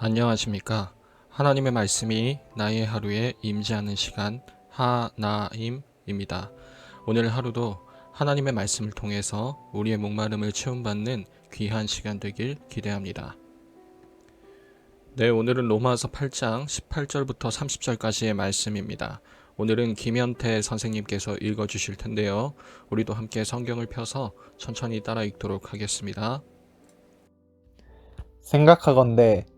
안녕하십니까. 하나님의 말씀이 나의 하루에 임재하는 시간 하나임입니다. 오늘 하루도 하나님의 말씀을 통해서 우리의 목마름을 채움받는 귀한 시간 되길 기대합니다. 네, 오늘은 로마서 8장 18절부터 30절까지의 말씀입니다. 오늘은 김현태 선생님께서 읽어 주실 텐데요. 우리도 함께 성경을 펴서 천천히 따라 읽도록 하겠습니다. 생각하건대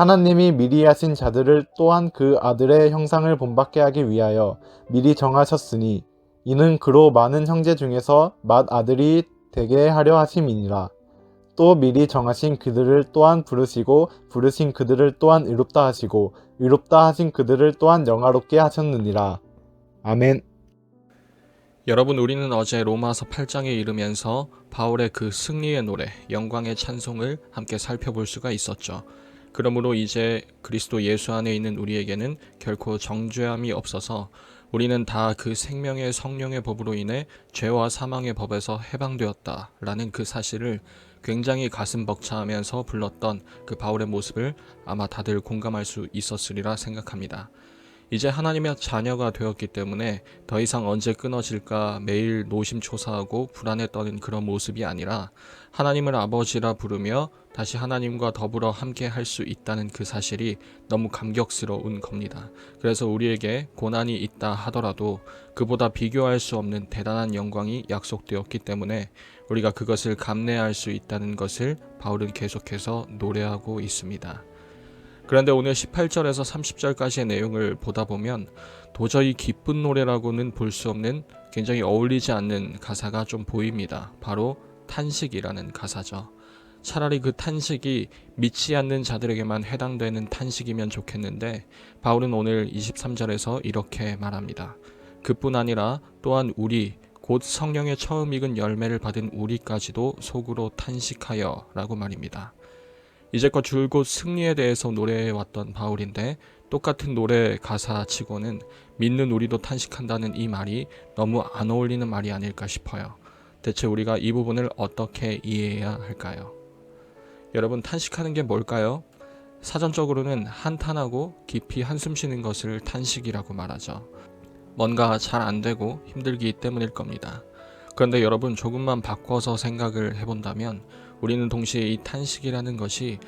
하나님이 미리 하신 자들을 또한 그 아들의 형상을 본받게 하기 위하여 미리 정하셨으니 이는 그로 많은 형제 중에서 맏 아들이 되게 하려 하심이니라. 또 미리 정하신 그들을 또한 부르시고 부르신 그들을 또한 의롭다 하시고 의롭다 하신 그들을 또한 영화롭게 하셨느니라. 아멘. 여러분 우리는 어제 로마서 8장에 이르면서 바울의 그 승리의 노래, 영광의 찬송을 함께 살펴볼 수가 있었죠. 그러므로 이제 그리스도 예수 안에 있는 우리에게는 결코 정죄함이 없어서 우리는 다 그 생명의 성령의 법으로 인해 죄와 사망의 법에서 해방되었다 라는 그 사실을 굉장히 가슴 벅차하면서 불렀던 그 바울의 모습을 아마 다들 공감할 수 있었으리라 생각합니다. 이제 하나님의 자녀가 되었기 때문에 더 이상 언제 끊어질까 매일 노심초사하고 불안했던 그런 모습이 아니라 하나님을 아버지라 부르며 다시 하나님과 더불어 함께 할 수 있다는 그 사실이 너무 감격스러운 겁니다. 그래서 우리에게 고난이 있다 하더라도 그보다 비교할 수 없는 대단한 영광이 약속되었기 때문에 우리가 그것을 감내할 수 있다는 것을 바울은 계속해서 노래하고 있습니다. 그런데 오늘 18절에서 30절까지의 내용을 보다 보면 도저히 기쁜 노래라고는 볼 수 없는 굉장히 어울리지 않는 가사가 좀 보입니다. 바로 탄식이라는 가사죠. 차라리 그 탄식이 믿지 않는 자들에게만 해당되는 탄식이면 좋겠는데 바울은 오늘 23절에서 이렇게 말합니다. 그뿐 아니라 또한 우리 곧 성령의 처음 익은 열매를 받은 우리까지도 속으로 탄식하여 라고 말입니다. 이제껏 줄곧 승리에 대해서 노래해 왔던 바울인데 똑같은 노래 가사 치고는 믿는 우리도 탄식한다는 이 말이 너무 안 어울리는 말이 아닐까 싶어요. 대체 우리가 이 부분을 어떻게 이해해야 할까요? 여러분 탄식하는 게 뭘까요? 사전적으로는 한탄하고 깊이 한숨 쉬는 것을 탄식이라고 말하죠. 뭔가 잘 안 되고 힘들기 때문일 겁니다. 그런데 여러분 조금만 바꿔서 생각을 해본다면 우리는 동시에 이 탄식이라는 것이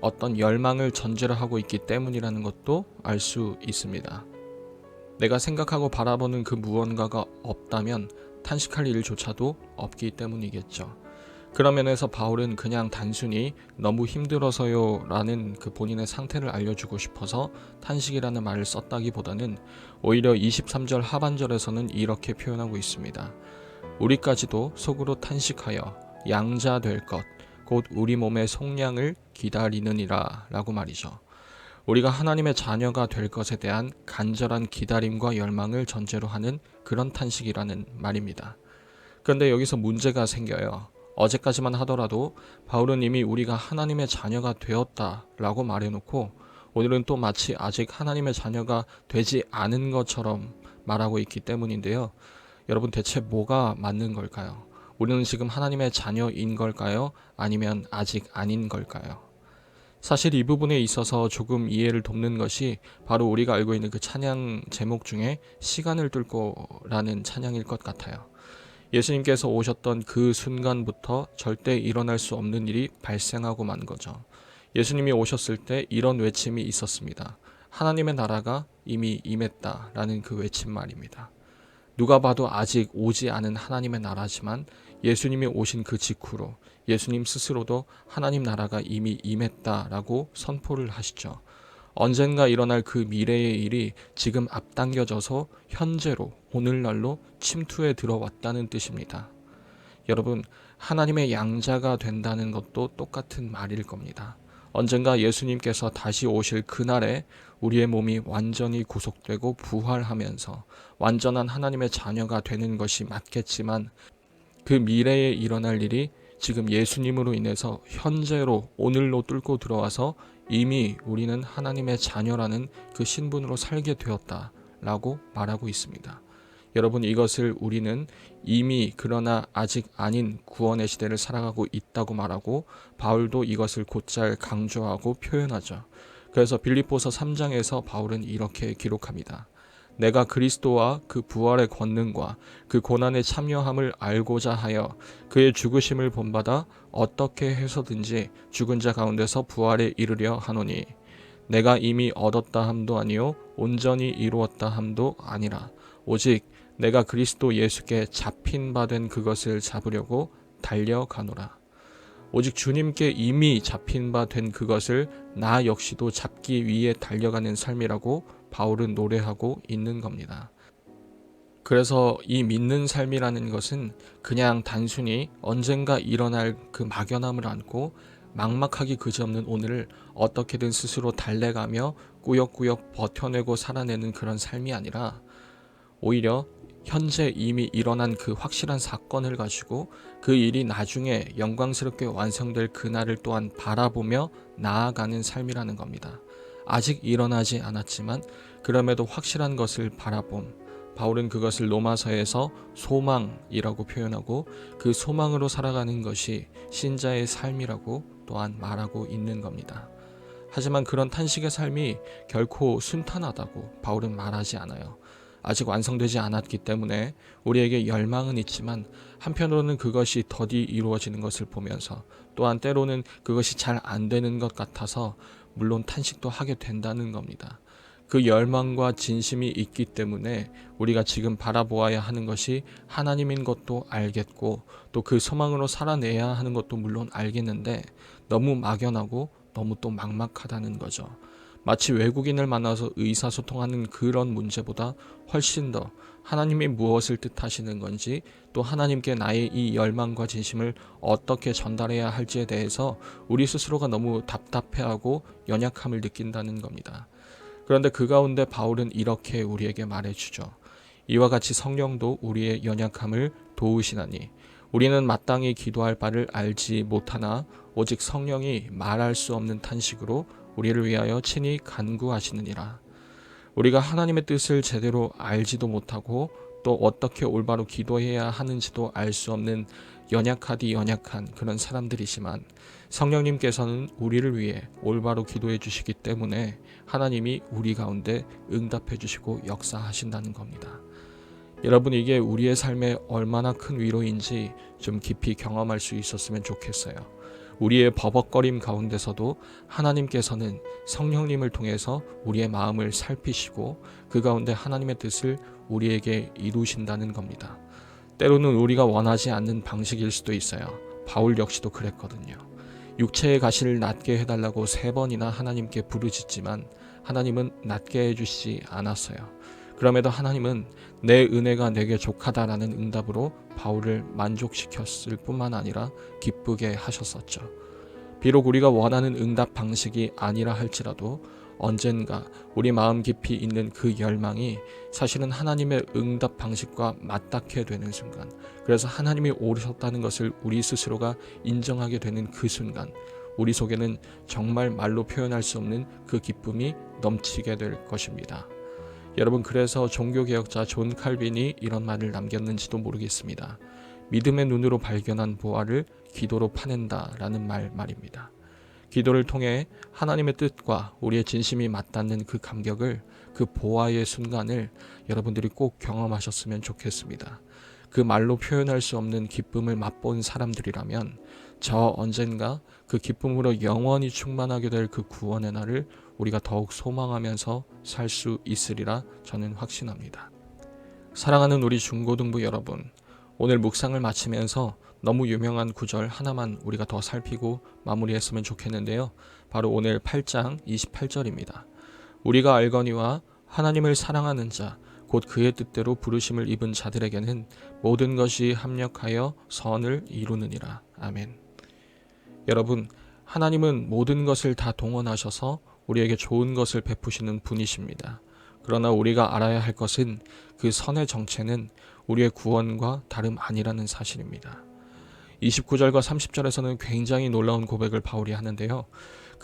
어떤 열망을 전제로 하고 있기 때문이라는 것도 알 수 있습니다. 내가 생각하고 바라보는 그 무언가가 없다면 탄식할 일조차도 없기 때문이겠죠. 그런 면에서 바울은 그냥 단순히 너무 힘들어서요 라는 그 본인의 상태를 알려주고 싶어서 탄식이라는 말을 썼다기보다는 오히려 23절 하반절에서는 이렇게 표현하고 있습니다. 우리까지도 속으로 탄식하여 양자 될 것, 곧 우리 몸의 속량을 기다리느니라 라고 말이죠. 우리가 하나님의 자녀가 될 것에 대한 간절한 기다림과 열망을 전제로 하는 그런 탄식이라는 말입니다. 그런데 여기서 문제가 생겨요. 어제까지만 하더라도 바울은 이미 우리가 하나님의 자녀가 되었다 라고 말해놓고 오늘은 또 마치 아직 하나님의 자녀가 되지 않은 것처럼 말하고 있기 때문인데요. 여러분 대체 뭐가 맞는 걸까요? 우리는 지금 하나님의 자녀인 걸까요? 아니면 아직 아닌 걸까요? 사실 이 부분에 있어서 조금 이해를 돕는 것이 바로 우리가 알고 있는 그 찬양 제목 중에 시간을 뚫고 라는 찬양일 것 같아요. 예수님께서 오셨던 그 순간부터 절대 일어날 수 없는 일이 발생하고 만 거죠. 예수님이 오셨을 때 이런 외침이 있었습니다. 하나님의 나라가 이미 임했다라는 그 외침 말입니다. 누가 봐도 아직 오지 않은 하나님의 나라지만 예수님이 오신 그 직후로 예수님 스스로도 하나님 나라가 이미 임했다라고 선포를 하시죠. 언젠가 일어날 그 미래의 일이 지금 앞당겨져서 현재로 오늘날로 침투에 들어왔다는 뜻입니다. 여러분, 하나님의 양자가 된다는 것도 똑같은 말일 겁니다. 언젠가 예수님께서 다시 오실 그날에 우리의 몸이 완전히 구속되고 부활하면서 완전한 하나님의 자녀가 되는 것이 맞겠지만 그 미래에 일어날 일이 지금 예수님으로 인해서 현재로 오늘로 뚫고 들어와서 이미 우리는 하나님의 자녀라는 그 신분으로 살게 되었다 라고 말하고 있습니다. 여러분 이것을 우리는 이미 그러나 아직 아닌 구원의 시대를 살아가고 있다고 말하고 바울도 이것을 곧잘 강조하고 표현하죠. 그래서 빌립보서 3장에서 바울은 이렇게 기록합니다. 내가 그리스도와 그 부활의 권능과 그 고난에 참여함을 알고자 하여 그의 죽으심을 본받아 어떻게 해서든지 죽은 자 가운데서 부활에 이르려 하노니 내가 이미 얻었다 함도 아니요 온전히 이루었다 함도 아니라 오직 내가 그리스도 예수께 잡힌 바 된 그것을 잡으려고 달려가노라. 오직 주님께 이미 잡힌 바 된 그것을 나 역시도 잡기 위해 달려가는 삶이라고 바울은 노래하고 있는 겁니다. 그래서 이 믿는 삶이라는 것은 그냥 단순히 언젠가 일어날 그 막연함을 안고 막막하기 그지없는 오늘을 어떻게든 스스로 달래가며 꾸역꾸역 버텨내고 살아내는 그런 삶이 아니라 오히려 현재 이미 일어난 그 확실한 사건을 가지고 그 일이 나중에 영광스럽게 완성될 그날을 또한 바라보며 나아가는 삶이라는 겁니다. 아직 일어나지 않았지만 그럼에도 확실한 것을 바라봄. 바울은 그것을 로마서에서 소망이라고 표현하고 그 소망으로 살아가는 것이 신자의 삶이라고 또한 말하고 있는 겁니다. 하지만 그런 탄식의 삶이 결코 순탄하다고 바울은 말하지 않아요. 아직 완성되지 않았기 때문에 우리에게 열망은 있지만 한편으로는 그것이 더디 이루어지는 것을 보면서 또한 때로는 그것이 잘 안 되는 것 같아서 물론 탄식도 하게 된다는 겁니다. 그 열망과 진심이 있기 때문에 우리가 지금 바라보아야 하는 것이 하나님인 것도 알겠고 또 그 소망으로 살아내야 하는 것도 물론 알겠는데 너무 막연하고 너무 또 막막하다는 거죠. 마치 외국인을 만나서 의사소통하는 그런 문제보다 훨씬 더 하나님이 무엇을 뜻하시는 건지 또 하나님께 나의 이 열망과 진심을 어떻게 전달해야 할지에 대해서 우리 스스로가 너무 답답해하고 연약함을 느낀다는 겁니다. 그런데 그 가운데 바울은 이렇게 우리에게 말해주죠. 이와 같이 성령도 우리의 연약함을 도우시나니 우리는 마땅히 기도할 바를 알지 못하나 오직 성령이 말할 수 없는 탄식으로 우리를 위하여 친히 간구하시느니라. 우리가 하나님의 뜻을 제대로 알지도 못하고 또 어떻게 올바로 기도해야 하는지도 알 수 없는 연약하디 연약한 그런 사람들이지만 성령님께서는 우리를 위해 올바로 기도해 주시기 때문에 하나님이 우리 가운데 응답해 주시고 역사하신다는 겁니다. 여러분 이게 우리의 삶에 얼마나 큰 위로인지 좀 깊이 경험할 수 있었으면 좋겠어요. 우리의 버벅거림 가운데서도 하나님께서는 성령님을 통해서 우리의 마음을 살피시고 그 가운데 하나님의 뜻을 우리에게 이루신다는 겁니다. 때로는 우리가 원하지 않는 방식일 수도 있어요. 바울 역시도 그랬거든요. 육체의 가시를 낫게 해달라고 세 번이나 하나님께 부르짖지만 하나님은 낫게 해주시지 않았어요. 그럼에도 하나님은 내 은혜가 내게 족하다라는 응답으로 바울을 만족시켰을 뿐만 아니라 기쁘게 하셨었죠. 비록 우리가 원하는 응답 방식이 아니라 할지라도 언젠가 우리 마음 깊이 있는 그 열망이 사실은 하나님의 응답 방식과 맞닿게 되는 순간, 그래서 하나님이 오르셨다는 것을 우리 스스로가 인정하게 되는 그 순간, 우리 속에는 정말 말로 표현할 수 없는 그 기쁨이 넘치게 될 것입니다. 여러분 그래서 종교개혁자 존 칼빈이 이런 말을 남겼는지도 모르겠습니다. 믿음의 눈으로 발견한 보화를 기도로 파낸다라는 말 말입니다. 기도를 통해 하나님의 뜻과 우리의 진심이 맞닿는 그 감격을 그 보화의 순간을 여러분들이 꼭 경험하셨으면 좋겠습니다. 그 말로 표현할 수 없는 기쁨을 맛본 사람들이라면 저 언젠가 그 기쁨으로 영원히 충만하게 될 그 구원의 날을 우리가 더욱 소망하면서 살 수 있으리라 저는 확신합니다. 사랑하는 우리 중고등부 여러분, 오늘 묵상을 마치면서 너무 유명한 구절 하나만 우리가 더 살피고 마무리했으면 좋겠는데요. 바로 오늘 8장 28절입니다. 우리가 알거니와 하나님을 사랑하는 자, 곧 그의 뜻대로 부르심을 입은 자들에게는 모든 것이 합력하여 선을 이루느니라. 아멘. 여러분, 하나님은 모든 것을 다 동원하셔서 우리에게 좋은 것을 베푸시는 분이십니다. 그러나 우리가 알아야 할 것은 그 선의 정체는 우리의 구원과 다름 아니라는 사실입니다. 29절과 30절에서는 굉장히 놀라운 고백을 바울이 하는데요.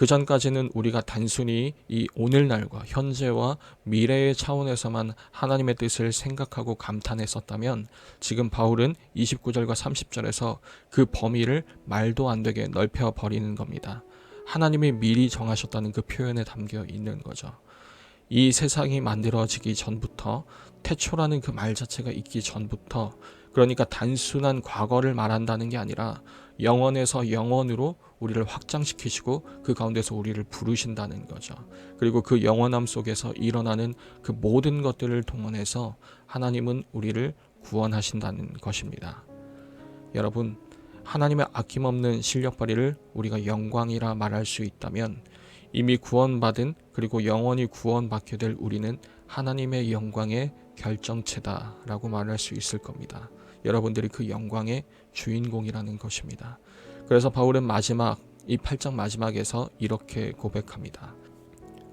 그 전까지는 우리가 단순히 이 오늘날과 현재와 미래의 차원에서만 하나님의 뜻을 생각하고 감탄했었다면 지금 바울은 29절과 30절에서 그 범위를 말도 안 되게 넓혀 버리는 겁니다. 하나님이 미리 정하셨다는 그 표현에 담겨 있는 거죠. 이 세상이 만들어지기 전부터 태초라는 그 말 자체가 있기 전부터 그러니까 단순한 과거를 말한다는 게 아니라 영원에서 영원으로 우리를 확장시키시고 그 가운데서 우리를 부르신다는 거죠. 그리고 그 영원함 속에서 일어나는 그 모든 것들을 동원해서 하나님은 우리를 구원하신다는 것입니다. 여러분, 하나님의 아낌없는 실력 발휘를 우리가 영광이라 말할 수 있다면 이미 구원받은 그리고 영원히 구원받게 될 우리는 하나님의 영광의 결정체다라고 말할 수 있을 겁니다. 여러분들이 그 영광의 주인공이라는 것입니다. 그래서 바울은 마지막 이 8장 마지막에서 이렇게 고백합니다.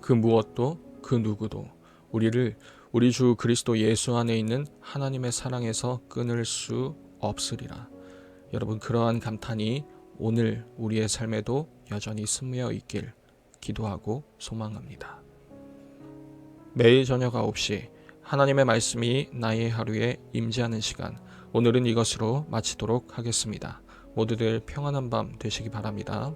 그 무엇도 그 누구도 우리를 우리 주 그리스도 예수 안에 있는 하나님의 사랑에서 끊을 수 없으리라. 여러분 그러한 감탄이 오늘 우리의 삶에도 여전히 스며 있길 기도하고 소망합니다. 매일 저녁 9시 하나님의 말씀이 나의 하루에 임재하는 시간 오늘은 이것으로 마치도록 하겠습니다. 모두들 평안한 밤 되시기 바랍니다.